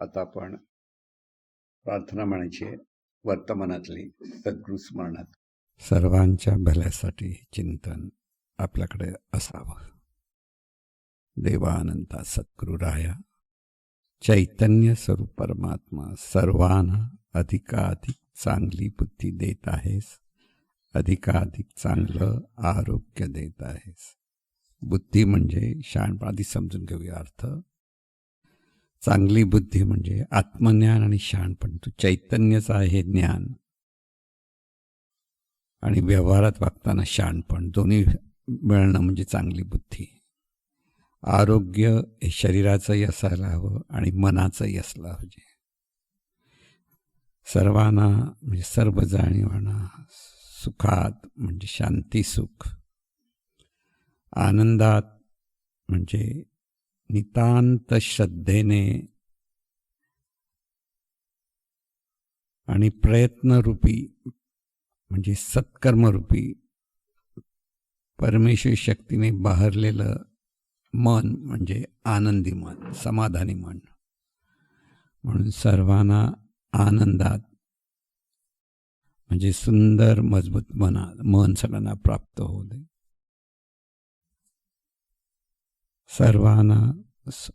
आता आपण प्रार्थना म्हणायची वर्तमानातली सद्गुरु स्मरणात. सर्वांच्या भल्यासाठी चिंतन आपल्याकडे असावं. देवानंता सद्गुरु राया चैतन्य स्वरूप परमात्मा सर्वांना अधिकाधिक चांगली बुद्धी देत आहेस अधिकाधिक चांगलं आरोग्य देत आहेस. बुद्धी म्हणजे शहाणपणाधी समजून घेऊया अर्थ. चांगली बुद्धी म्हणजे आत्मज्ञान आणि शहाणपण. तू चैतन्यच आहे ज्ञान. आणि व्यवहारात वागताना शहाणपण. दोन्ही मिळणं म्हणजे चांगली बुद्धी. आरोग्य हे शरीराचंही असायला हवं आणि मनाचंही असलं पाहिजे. सर्वांना म्हणजे सर्व जाणीवाना सुखात म्हणजे शांती सुख. आनंदात म्हणजे नितांत श्रद्धेने आणि प्रयत्नरूपी म्हणजे सत्कर्मरूपी परमेश्वर शक्तीने बहरलेलं मन म्हणजे आनंदी मन समाधानी मन. म्हणून सर्वांना आनंदात म्हणजे सुंदर मजबूत मना मन सगळ्यांना प्राप्त होऊ दे. सर्वांना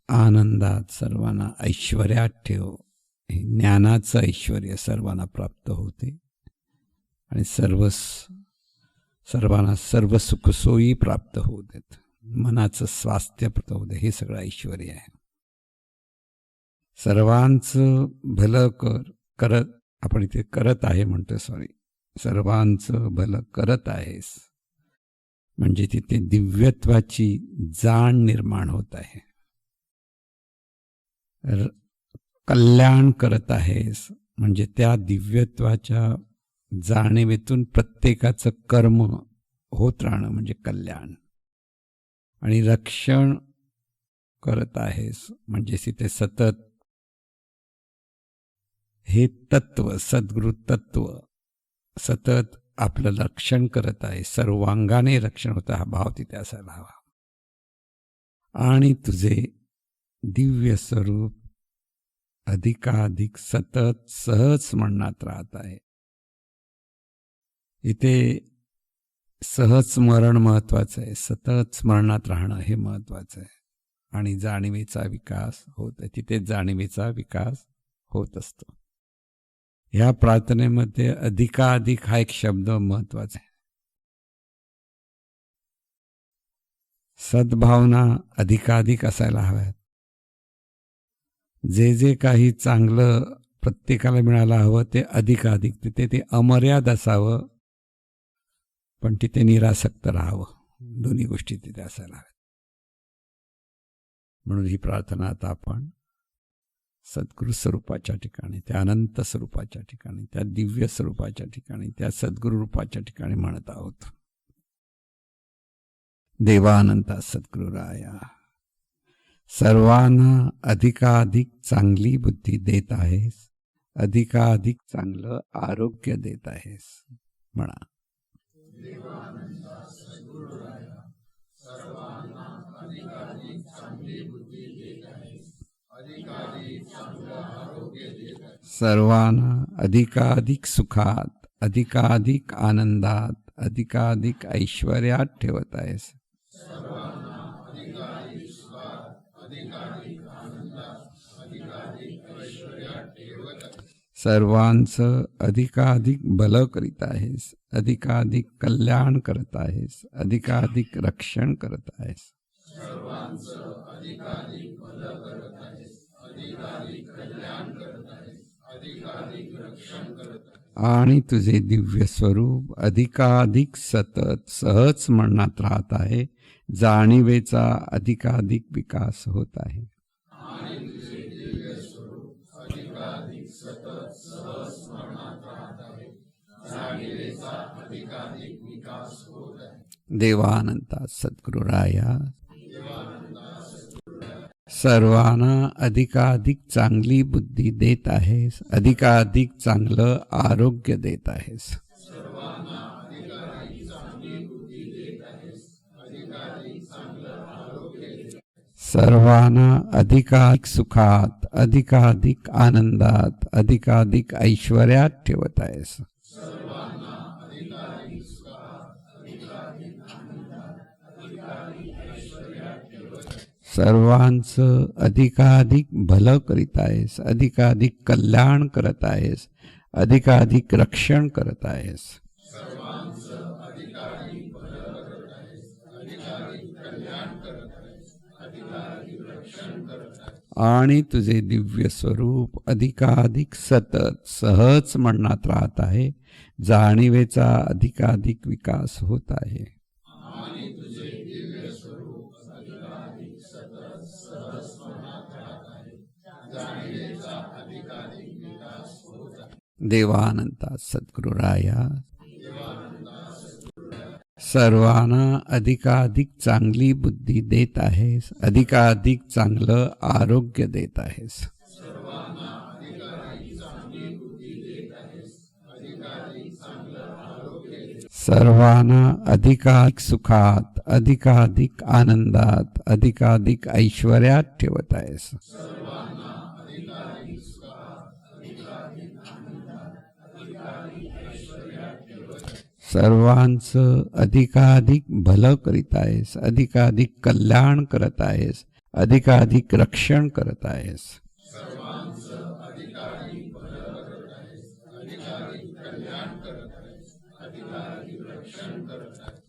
आनंदात सर्वांना ऐश्वर्यात ठेव. हे ज्ञानाचं ऐश्वर सर्वांना प्राप्त होते. आणि सर्व स- सर्वांना सर्व सुखसोयी प्राप्त होऊ देत मनाचं स्वास्थ्य प्राप्त होऊ दे हे सगळं ऐश्वर आहे. सर्वांचं भलं कर करत आपण इथे करत आहे म्हणतो सॉरी सर्वांचं भलं करत आहेस. म्हणजे तिथे दिव्यत्वाची जाण निर्माण होत आहे. कल्याण करत आहेस. म्हणजे त्या दिव्यत्वाच्या जाणीवेतून प्रत्येकाचं कर्म होत राहणं म्हणजे कल्याण. आणि रक्षण करत आहेस. म्हणजे तिथे सतत हे तत्व सद्गुरु तत्व सतत आपलं रक्षण करत आहे. सर्वांगाने रक्षण होतं. हा भाव तिथे असायला हवा आणि तुझे दिव्य स्वरूप अधिकाधिक सतत सहज स्मरणात राहत आहे. इथे सहज स्मरण महत्वाचं आहे. सतत स्मरणात राहणं हे महत्वाचं आहे. आणि जाणीवेचा विकास होत आहे तिथे जाणीवेचा विकास होत असतो. ह्या प्रार्थनेमध्ये अधिकाधिक हा एक शब्द महत्त्वाचा आहे. सद्भावना अधिकाधिक असायला हव्यात. जे जे काही चांगलं प्रत्येकाला मिळायला हवं ते अधिकाधिक तिथे ते अमर्याद असावं पण तिथे निरासक्त राहावं. दोन्ही गोष्टी तिथे असायला हव्यात. म्हणून ही प्रार्थना आता आपण सद्गुरु स्वरूपाच्या ठिकाणी त्या अनंत स्वरूपाच्या ठिकाणी त्या दिव्य स्वरूपाच्या ठिकाणी त्या सद्गुरु रूपाच्या ठिकाणी म्हणत आहोत. देवानंता सद्गुरु राया सर्वांना अधिकाधिक चांगली बुद्धी देत आहेस अधिकाधिक चांगलं आरोग्य देत आहेस म्हणा. सर्वांना अधिकाधिक सुखात अधिकाधिक आनंदात अधिकाधिक ऐश्वर्यात ठेवत आहेस. सर्वांचं अधिकाधिक भलं करीत आहेस अधिकाधिक कल्याण करत आहेस अधिकाधिक रक्षण करत आहेस. आणि तुझे दिव्य स्वरूप अधिकाधिक सतत सहज स्मरणात राहत आहे. जाणीवेचा अधिकाधिक विकास होत आहे. देवानंता सद्गुरुराया सर्वांना अधिकाधिक चांगली बुद्धी देत आहेस अधिकाधिक चांगलं आरोग्य देत आहेस. सर्वांना अधिकाधिक सुखात अधिकाधिक आनंदात अधिकाधिक ऐश्वर्यात ठेवत आहेस. सर्वांचं अधिकाधिक भलं करीत आहेस अधिकाधिक कल्याण करत आहेस अधिकाधिक रक्षण करत आहेस. आणि तुझे दिव्य स्वरूप अधिकाधिक सतत सहज म्हणण्यात राहत आहे जाणीवेचा अधिकाधिक विकास होत आहे. देवानंता सद्गुरुराया. सर्वांना अधिकाधिक चांगली बुद्धी देत आहेस. अधिकाधिक चांगलं आरोग्य देत आहेस. सर्वांना अधिकाधिक सुखात अधिकाधिक आनंदात अधिकाधिक ऐश्वर्यात ठेवत आहेस. सर्वांचं अधिकाधिक भलं करीत आहेस अधिकाधिक कल्याण करत आहेस अधिकाधिक रक्षण करत आहेस.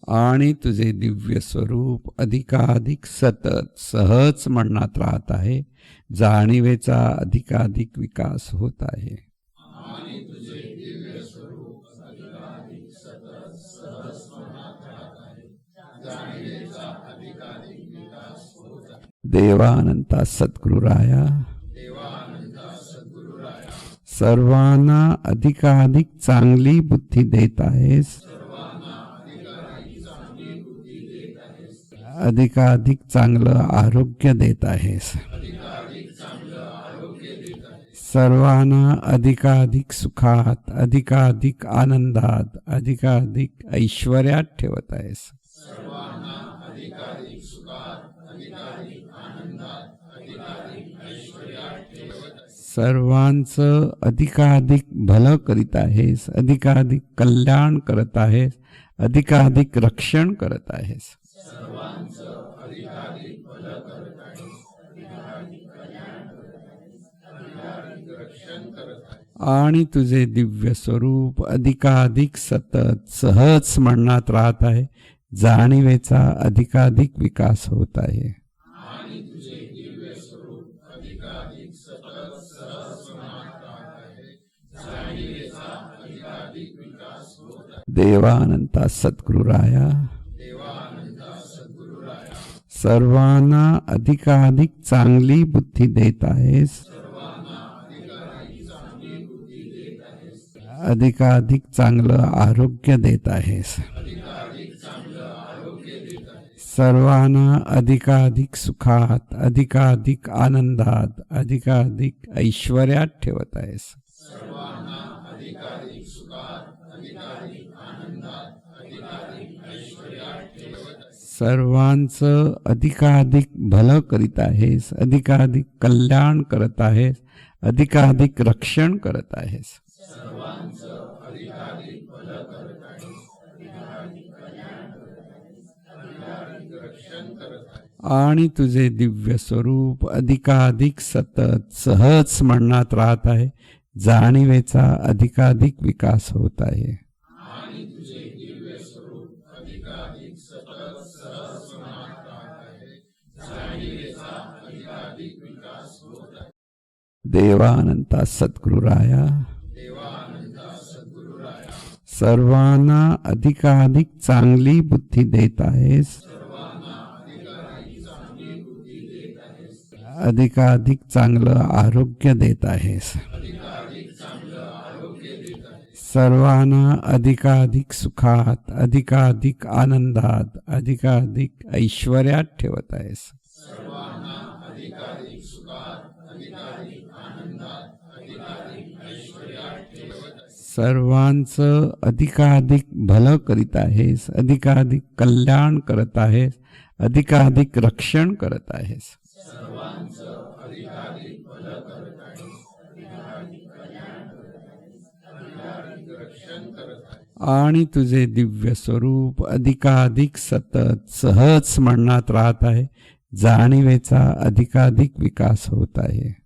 आणि तुझे दिव्य स्वरूप अधिकाधिक सतत सहज म्हणण्यात राहत आहे जाणीवेचा अधिकाधिक विकास होत आहे. देवानंता सद्गुरुराया। सर्वांना अधिकाधिक चांगली बुद्धी देत आहेस। अधिकाधिक चांगलं आरोग्य देत आहेस। सर्वांना अधिकाधिक सुखात अधिकाधिक आनंदात अधिकाधिक ऐश्वर्यात ठेवत आहेस। सर्वांचं अधिकाधिक भलं करीत आहेस अधिकाधिक कल्याण करत आहेस अधिकाधिक रक्षण करत आहेस. आणि तुझे दिव्य स्वरूप अधिकाधिक सतत सहज म्हणण्यात राहत आहे. जाणीवेचा अधिकाधिक विकास होत आहे. देवानंता सद्गुरुराया। सर्वांना अधिकाधिक चांगली बुद्धी देत आहेस। अधिकाधिक चांगलं आरोग्य देत आहेस। सर्वांना अधिकाधिक सुखात अधिकाधिक आनंदात अधिकाधिक ऐश्वर्यात ठेवत आहेस। सर्वांचं अधिकाधिक भलं करीत आहेस अधिकाधिक कल्याण करत आहेस अधिकाधिक रक्षण करत आहेस. आणि तुझे दिव्य स्वरूप अधिकाधिक सतत सहज म्हणण्यात राहत आहे. जाणीवेचा अधिकाधिक विकास होत आहे. देवानंता सद्गुरुराया। सर्वांना अधिकाधिक चांगली बुद्धी देत आहेस। अधिकाधिक चांगलं आरोग्य देत आहेस। सर्वांना अधिकाधिक सुखात अधिकाधिक आनंदात अधिकाधिक ऐश्वर्यात ठेवत आहेस। सर्वांचं अधिकाधिक भलं करीत आहेस अधिकाधिक कल्याण करत आहेस अधिकाधिक रक्षण करत आहेस. आणि तुझे दिव्य स्वरूप अधिकाधिक सतत सहज स्मरणात राहत आहे. जाणीवेचा अधिकाधिक विकास होत आहे.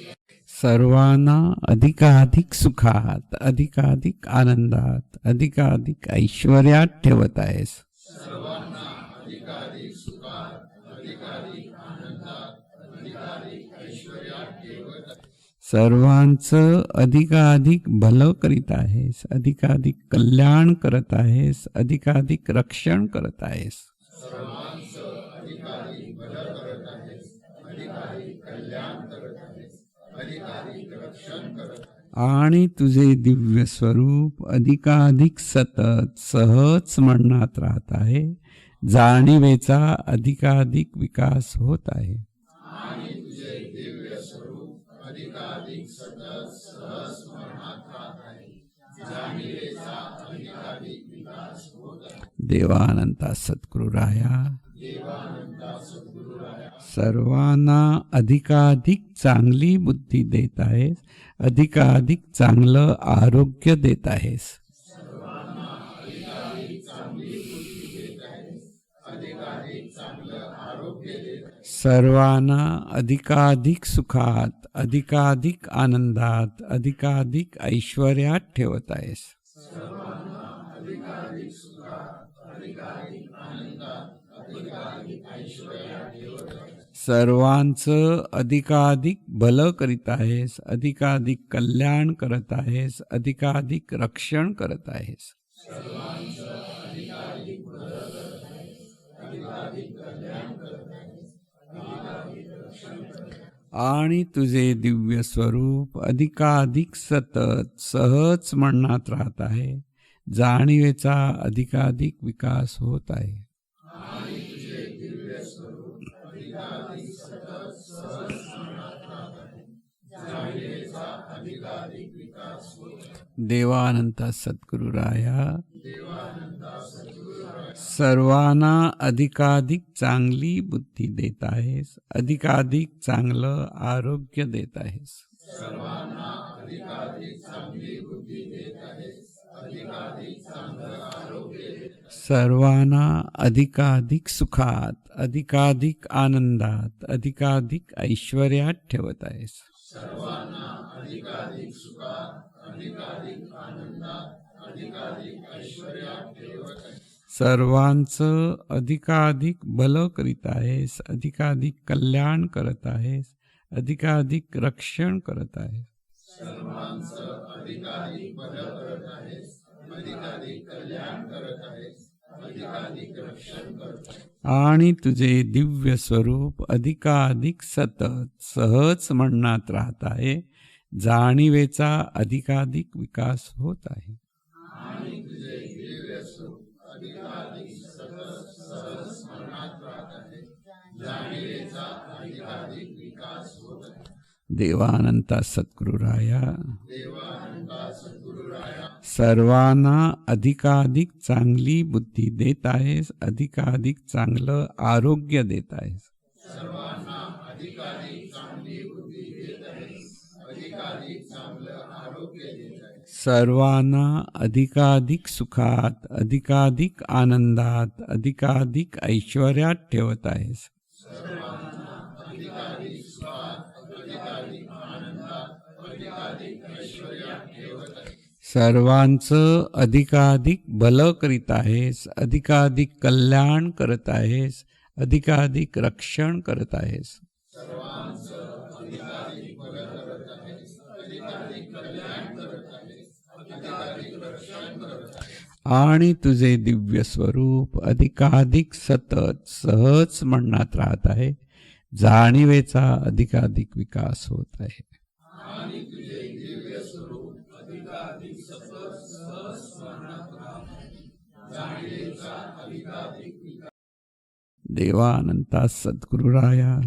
सर्वांना अधिकाधिक सुखात अधिकाधिक आनंदात अधिकाधिक ऐश्वर्यात ठेवत आहेस. सर्वांचं अधिकाधिक भलं करीत आहेस अधिकाधिक कल्याण करत आहेस अधिकाधिक रक्षण करत आहेस. आणि तुझे दिव्य स्वरूप अधिकाधिक सतत सहज म्हणण्यात राहत आहे. जाणीवेचा अधिकाधिक विकास होत आहे. देवानंता सद्गुरुराया सर्वांना अधिकाधिक चांगली बुद्धी देत आहेस अधिकाधिक चांगलं आरोग्य देत आहेस. सर्वांना अधिकाधिक सुखात अधिकाधिक आनंदात अधिकाधिक ऐश्वर्यात ठेवत आहेस. सर्वांचं अधिकाधिक भलं करीत आहेस अधिकाधिक कल्याण करत आहेस अधिकाधिक रक्षण करत आहेस. आणि तुझे दिव्य स्वरूप अधिकाधिक सतत सहज म्हणण्यात राहत आहे. जाणीवेचा अधिकाधिक विकास होत आहे. देवानंता सद्गुरुराया। सर्वांना अधिकाधिक चांगली बुद्धी देत आहेस अधिकाधिक चांगलं आरोग्य देत आहेस. सर्वांना अधिकाधिक सुखात अधिकाधिक आनंदात अधिकाधिक ऐश्वर्यात ठेवत आहेस. सर्वांचं अधिकाधिक भलं करीत आहेस अधिकाधिक कल्याण करत आहेस अधिकाधिक रक्षण करत आहेस. आणि तुझे दिव्य स्वरूप अधिकाधिक सतत सहज स्मरणात राहत आहे. जाणीवेचा अधिकाधिक विकास होत आहे. देवानंता सद्गुरुराया सर्वांना अधिकाधिक चांगली बुद्धी देत आहेस अधिकाधिक चांगलं आरोग्य देत आहेस. सर्वांना अधिकाधिक सुखात अधिकाधिक आनंदात अधिकाधिक ऐश्वर्यात ठेवत आहेस. सर्वांचं अधिकाधिक भलं करीत आहेस अधिकाधिक कल्याण करत आहेस अधिकाधिक रक्षण करत आहेस. आणि तुझे दिव्य स्वरूप अधिकाधिक सतत सहज म्हणण्यात राहत आहे. जाणीवेचा अधिकाधिक विकास होत आहे. देवानंता सद्गुरुराया.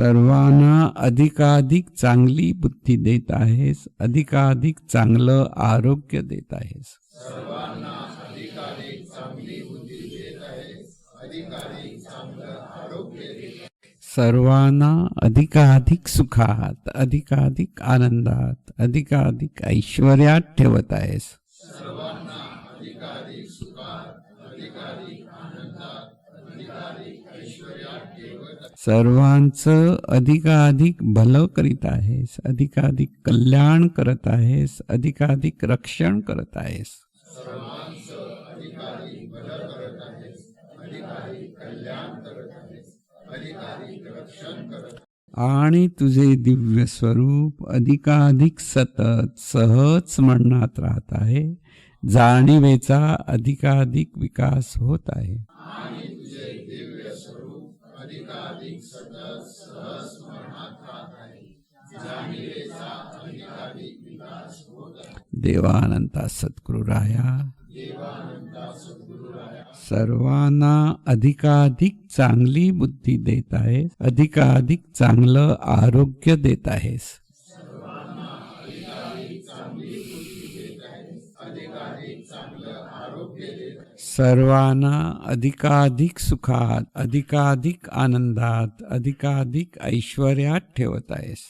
सर्वांना अधिकाधिक चांगली बुद्धी देत आहेस अधिकाधिक चांगलं आरोग्य देत आहेस. सर्वांना अधिकाधिक सुखात अधिकाधिक आनंदात अधिकाधिक ऐश्वर्यात ठेवत आहेस. सर्वांचं अधिकाधिक भलं करीत आहेस अधिकाधिक कल्याण करत आहेस अधिकाधिक रक्षण करत आहेस. आणि तुझे दिव्य स्वरूप अधिकाधिक सतत सहज म्हणण्यात राहत आहे. जाणीवेचा अधिकाधिक विकास होत आहे. देवानंता सद्गुरुराया। सर्वांना अधिकाधिक चांगली बुद्धी देत आहेस अधिकाधिक चांगलं आरोग्य देत आहेस सर्वांना अधिकाधिक सुखात अधिकाधिक आनंदात अधिकाधिक ऐश्वर्यात ठेवत आहेस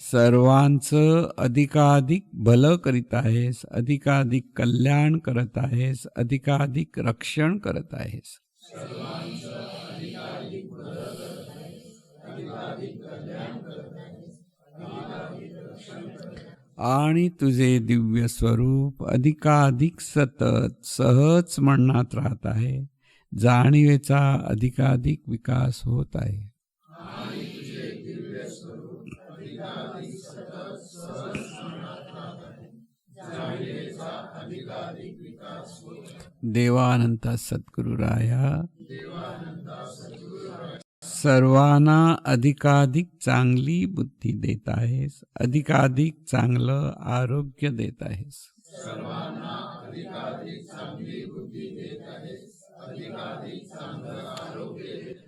सर्वांचं अधिकाधिक भलं करीत आहेस अधिकाधिक कल्याण करत आहेस अधिकाधिक रक्षण करत आहेस. आणि तुझे दिव्य स्वरूप अधिकाधिक सतत सहज म्हणण्यात राहत आहे. जाणीवेचा अधिकाधिक विकास होत आहे. देवानंता सद्गुरुराया। सर्वांना अधिकाधिक चांगली बुद्धी देत आहेस अधिकाधिक चांगलं आरोग्य देत आहेस.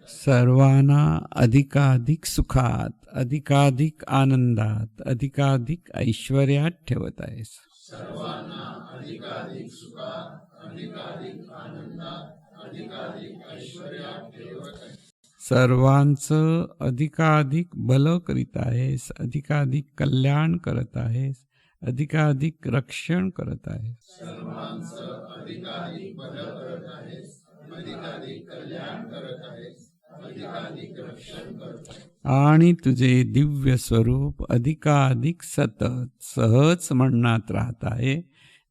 सर्वांना अधिकाधिक सुखात अधिकाधिक आनंदात अधिकाधिक ऐश्वर्यात ठेवत आहेस. सर्वांचं अधिकाधिक भलं करीत आहेस अधिकाधिक कल्याण करत आहेस अधिकाधिक रक्षण करत आहेस. आणि तुझे दिव्य स्वरूप अधिकाधिक सतत सहज स्मरणात राहत आहे.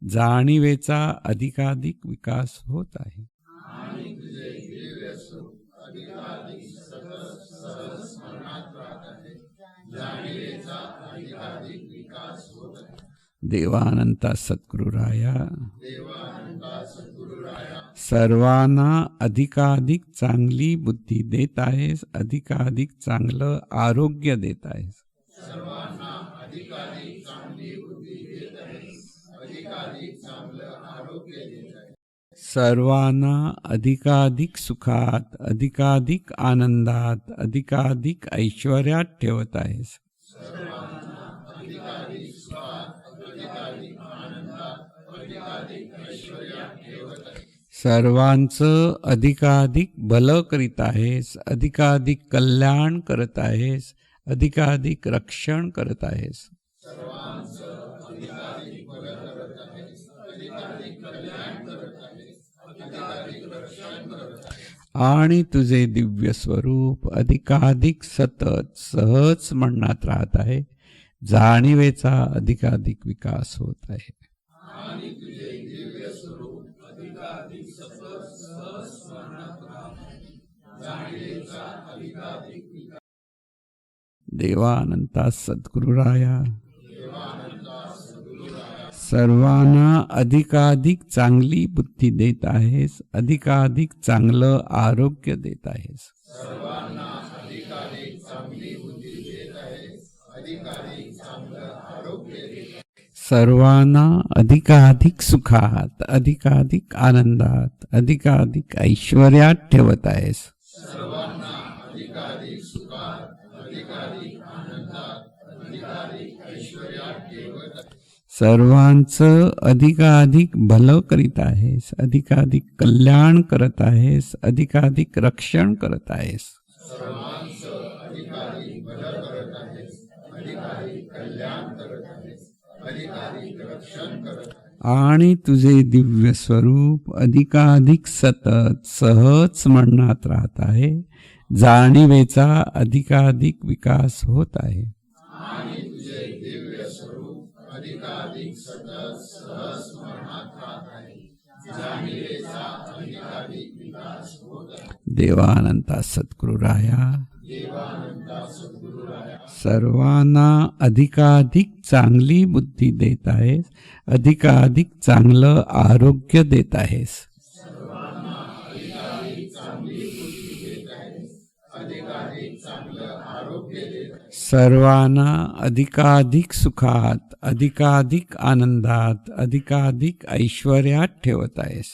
जाणीवेचा अधिकाधिक विकास होत आहे. देवानंता सद्गुरुराया सर्वांना अधिकाधिक चांगली बुद्धी देत आहेस अधिकाधिक चांगलं आरोग्य देत आहेस. सर्वांना अधिकाधिक सुखात अधिकाधिक आनंदात अधिकाधिक ऐश्वर्यात ठेवत आहेस. सर्वांचं अधिकाधिक भलं करीत आहेस अधिकाधिक कल्याण करत आहेस अधिकाधिक रक्षण करत आहेस. आणि तुझे दिव्य स्वरूप अधिकाधिक सतत, सहज स्मरणात राहत आहे. जाणीवेचा अधिकाधिक विकास होत आहे. देवानंता सद्गुरुराया. सर्वांना अधिकाधिक चांगली बुद्धी देत आहेस अधिकाधिक चांगलं आरोग्य देत आहेस. सर्वांना अधिकाधिक सुखात अधिकाधिक आनंदात अधिकाधिक ऐश्वर्यात ठेवत आहेस. सर्वांचं अधिकाधिक भलं करीत आहेस अधिकाधिक कल्याण करत आहेस अधिकाधिक रक्षण करत आहेस. आणि तुझे दिव्य स्वरूप अधिकाधिक सतत सहज स्मरणात राहत आहे. जाणीवेचा अधिकाधिक विकास होत आहे. देवानंता सद्गुरुराया। सर्वांना अधिकाधिक चांगली बुद्धी देत आहेस अधिकाधिक चांगलं आरोग्य देत आहेस. सर्वांना अधिकाधिक सुखात अधिकाधिक आनंदात अधिकाधिक ऐश्वर्यात ठेवत आहेस.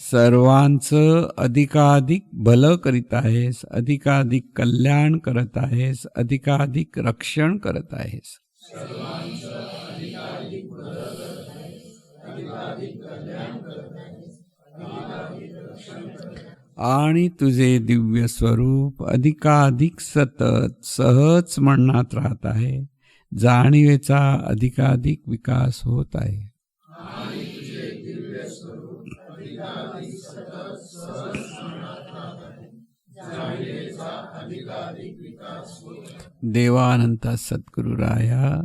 सर्वांचं अधिकाधिक भलं करीत आहेस अधिकाधिक कल्याण करत आहेस अधिकाधिक रक्षण करत आहेस. आणि तुझे दिव्य स्वरूप अधिकाधिक सतत सहज स्मरणात राहत आहे. जाणीवेचा अधिकाधिक विकास होत आहे. देवानंता सद्गुरुराया.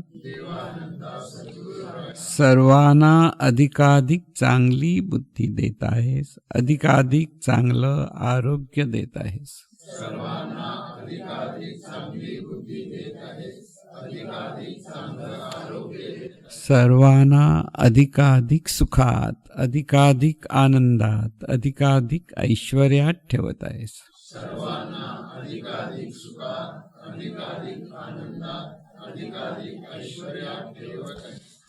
सर्वांना अधिकाधिक चांगली बुद्धी देत आहेस. अधिकाधिक चांगलं आरोग्य देत आहेस. सर्वांना अधिकाधिक सुखात अधिकाधिक आनंदात अधिकाधिक ऐश्वर्यात ठेवत आहेस.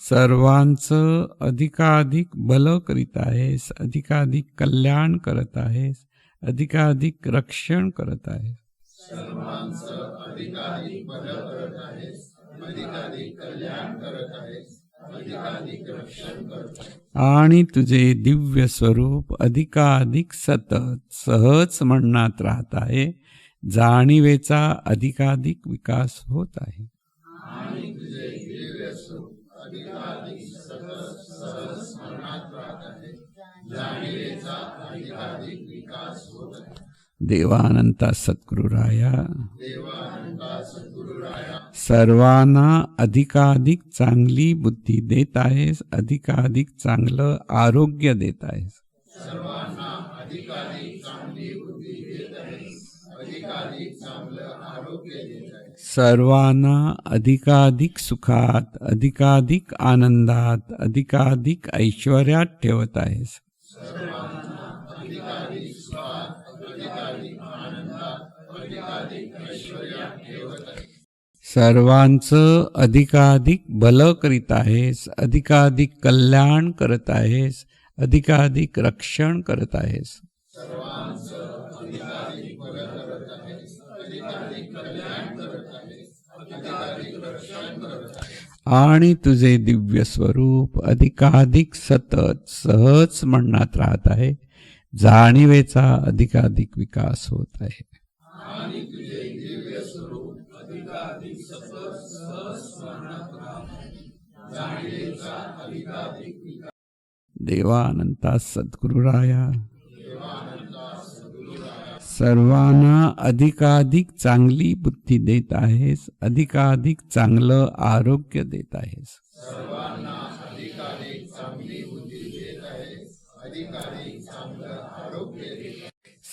सर्वांचं अधिकाधिक भलं करीत आहेस अधिकाधिक कल्याण करत आहेस अधिकाधिक रक्षण करत आहेस. आणि तुझे दिव्य स्वरूप अधिकाधिक सतत सहज स्मरणात राहत आहे. जाणीवेचा अधिकाधिक विकास होत आहे. देवानंता सद्गुरुराया। सर्वांना अधिकाधिक चांगली बुद्धी देत आहेस अधिकाधिक चांगलं आरोग्य देत आहेस. सर्वांना अधिकाधिक सुखात अधिकाधिक आनंदात अधिकाधिक ऐश्वर्यात ठेवत आहेस. सर्वांचं अधिकाधिक भलं करीत आहेस अधिकाधिक कल्याण करत आहेस अधिकाधिक रक्षण करत आहेस. आणि तुझे दिव्य स्वरूप अधिकाधिक सतत सहज म्हणण्यात राहत आहे. जाणीवेचा अधिकाधिक विकास होत आहे. देवानंता सद्गुरुराया। सर्वांना अधिकाधिक चांगली बुद्धी देत आहेस अधिकाधिक चांगलं आरोग्य देत आहेस.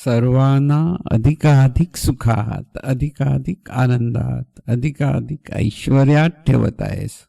सर्वांना अधिकाधिक सुखात अधिकाधिक आनंदात अधिकाधिक ऐश्वर्यात ठेवत आहेस.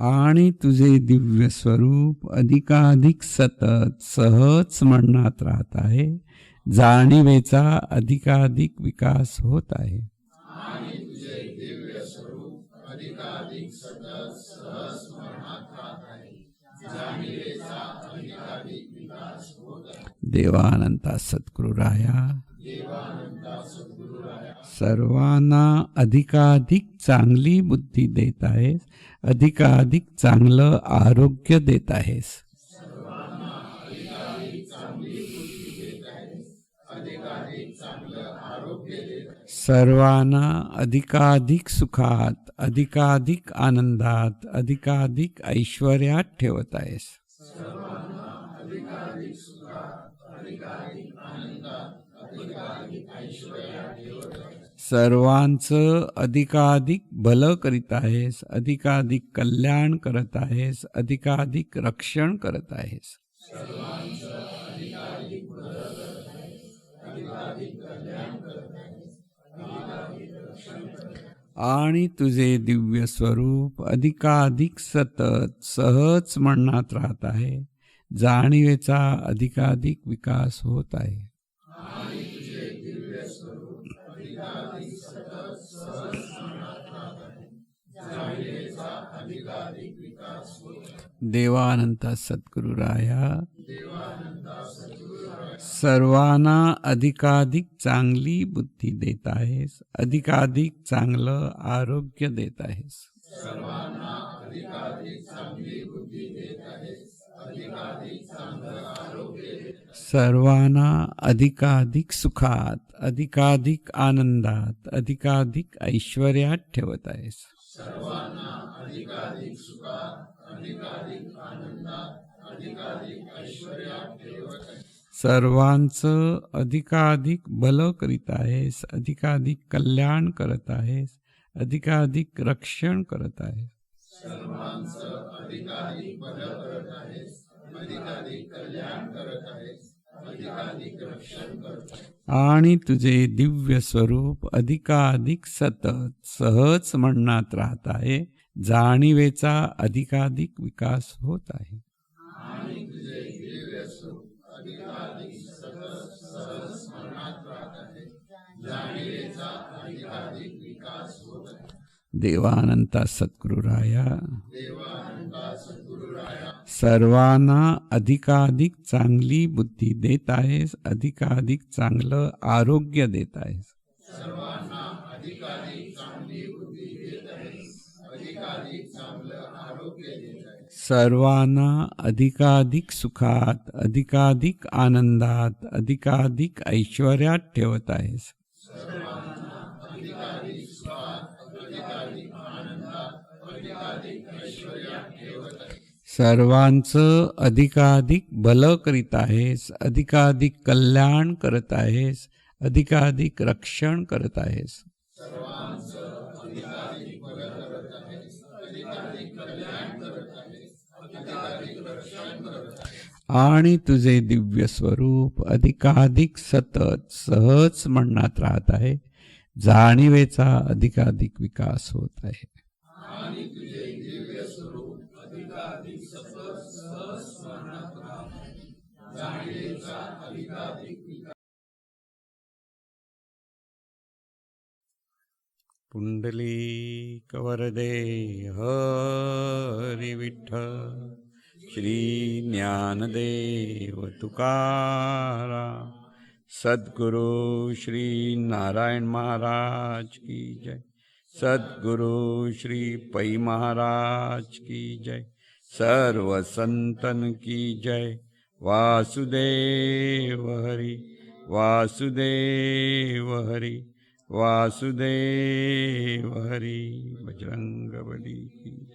आणि तुझे दिव्य स्वरूप अधिकाधिक सतत सहज स्मरणात राहत आहे. जाणीवेचा अधिकाधिक विकास होत आहे. देवानंता सद्गुरुराया. सर्वांना अधिकाधिक चांगली बुद्धी देत आहेस. अधिकाधिक चांगलं आरोग्य देत आहेस. सर्वांना अधिकाधिक सुखात अधिकाधिक आनंदात अधिकाधिक ऐश्वर्यात ठेवत आहेस. सर्वांचं अधिकाधिक भलं करीत आहेस अधिकाधिक कल्याण करत आहेस अधिकाधिक रक्षण करत आहेस. आणि तुझे दिव्य स्वरूप अधिकाधिक सतत सहज म्हणण्यात राहत आहे. जाणीवेचा अधिकाधिक विकास होत आहे. देवानंता सद्गुरुराया सर्वांना अधिकाधिक चांगली बुद्धी देत आहेस अधिकाधिक चांगलं आरोग्य देत आहेस. सर्वांना अधिकाधिक सुखात अधिकाधिक आनंदात अधिकाधिक ऐश्वर्यात ठेवत आहेस. सर्वांचं अधिकाधिक भलं करीत आहेस अधिकाधिक कल्याण करत आहेस अधिकाधिक रक्षण करत आहेस. आणि तुझे दिव्य स्वरूप अधिकाधिक सतत सहज म्हणण्यात राहत आहे. जाणीवेचा अधिकाधिक विकास होत आहे. देवानंता सद्गुरुराया सर्वांना अधिकाधिक चांगली बुद्धी देत आहेस अधिकाधिक चांगलं आरोग्य देत आहेस. सर्वांना अधिकाधिक सर्वांना अधिकाधिक सुखात अधिकाधिक आनंदात अधिकाधिक ऐश्वर्यात ठेवत आहेस. सर्वांचं अधिकाधिक भलं करीत आहेस अधिकाधिक कल्याण करत आहेस अधिकाधिक रक्षण करत आहेस. आणि तुझे दिव्य स्वरूप अधिकाधिक सतत सहज म्हणण्यात राहत आहे. जाणीवेचा अधिकाधिक विकास होत आहे. पुंडली कवरदे हरी विठ्ठल श्री ज्ञानदेव तुकारा सद्गुरु श्री नारायण महाराज की जय। सद्गुरु श्री पै महाराज की जय। सर्व संतन की जय। वासुदेव हरी वासुदेव हरी वासुदेव हरी। बजरंग बली की